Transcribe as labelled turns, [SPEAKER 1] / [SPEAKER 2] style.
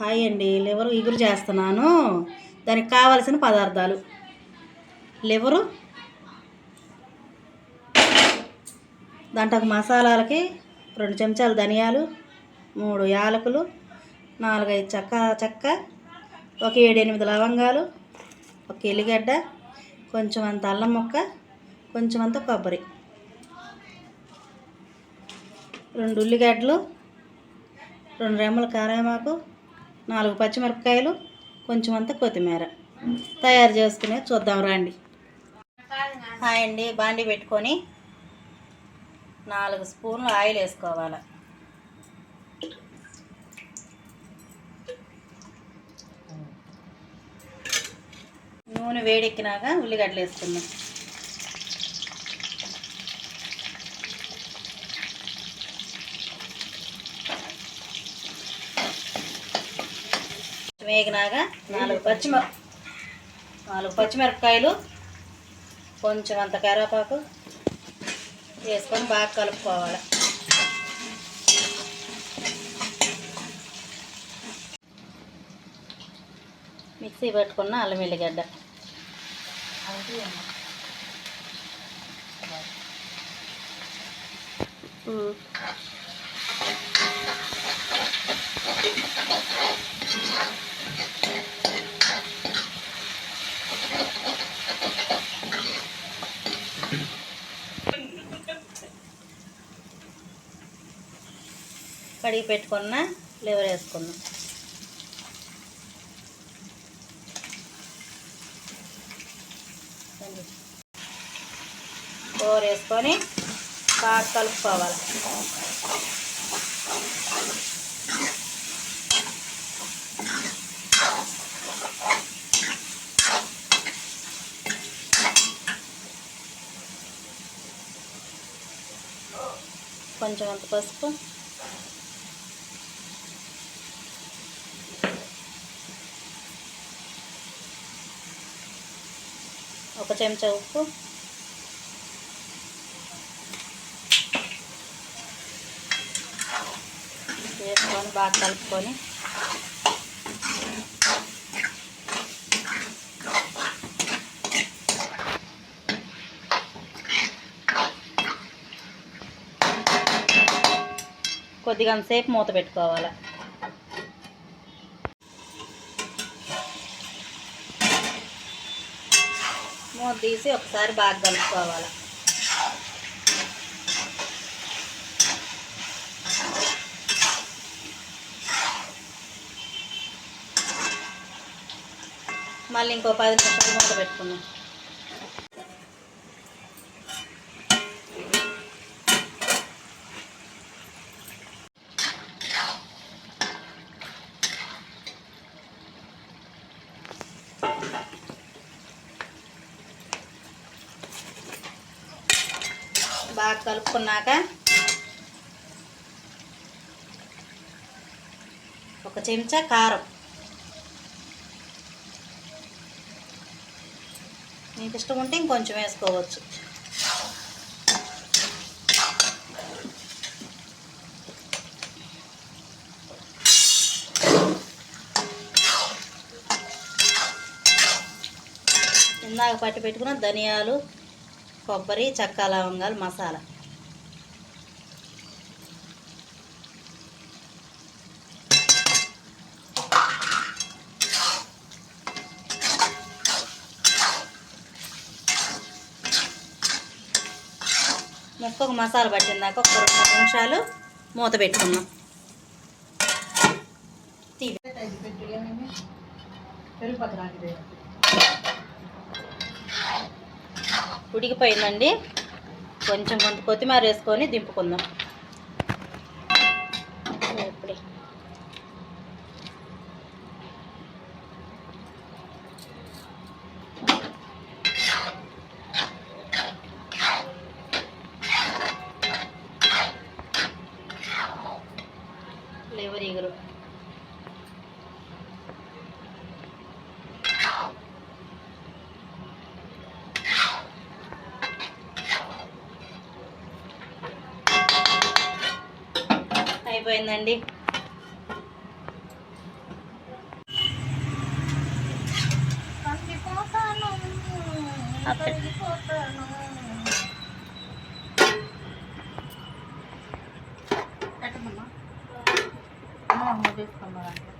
[SPEAKER 1] Hi అండి. Liver ఇగురు చేస్తున్నాను. దానికి కావలసిన పదార్థాలు. లివరు. దాంట్లో మసాలాలకి రెండు చెంచాలు ధనియాలు మూడు యాలకులు నాలుగైదు చెక్క చెక్క ఒక ఏడు ఎనిమిది లవంగాలు ఒక ఎల్లిగడ్డ కొంచెం అంత అల్లం ముక్క కొంచెం అంత కొబ్బరి. రెండు ఉల్లిగడ్డలు రెండు రెమ్మల కారేమాకు నాలుగు పచ్చిమిరపకాయలు కొంచెం అంత కొత్తిమీర. తయారు చేసుకునే చూద్దాం రండి. హాయ్ అండి బాండి పెట్టుకొని నాలుగు స్పూన్లు ఆయిల్ వేసుకోవాలి. నూనె వేడెక్కినాక ఉల్లిగడ్డలు వేసుకుందాం. వేగినాక నాలుగు పచ్చిమిర నాలుగు పచ్చిమిరపకాయలు కొంచెం అంత కరివేపాకు వేసుకొని బాగా కలుపుకోవాలి మిక్సీ పెట్టుకున్న అల్లం వెల్లిగడ్డ ఉమ్. కడిగి పెట్టుకున్న లివర్ వేసుకుందాం. కూర వేసుకొని బాగా కలుపుకోవాలి. కొంచెం అంత పసుపు ఒక చెంచా ఉప్పు. వేసుకొని బాగా కలుపుకొని. కొద్దిగా సేపు మూత పెట్టుకోవాలి. మూత తీసి ఒకసారి బాగా కలుపుకోవాలి. మళ్ళీ ఇంకో పది నిమిషాలు మూత పెట్టుకున్నాం బాగా కలుపుకున్నాక ఒక చెంచా కారం. మీకు ఇష్టం ఉంటే ఇంకొంచెం వేసుకోవచ్చు. ఇందాక పట్టి పెట్టుకున్న ధనియాలు కొబ్బరి చెక్క లవంగాలు మసాలా. ముక్కకు మసాలా పట్టిందాక ఒక రెండు నిమిషాలు మూత పెట్టుకుందాం. తీ ఉడికిపోయిందండి. కొంచెం కొంత కొత్తిమీర వేసుకొని దింపుకుందాం. అయిపోయిందండి.
[SPEAKER 2] పెట్టమ్మా అమ్మ
[SPEAKER 1] తీసుకున్నారంటే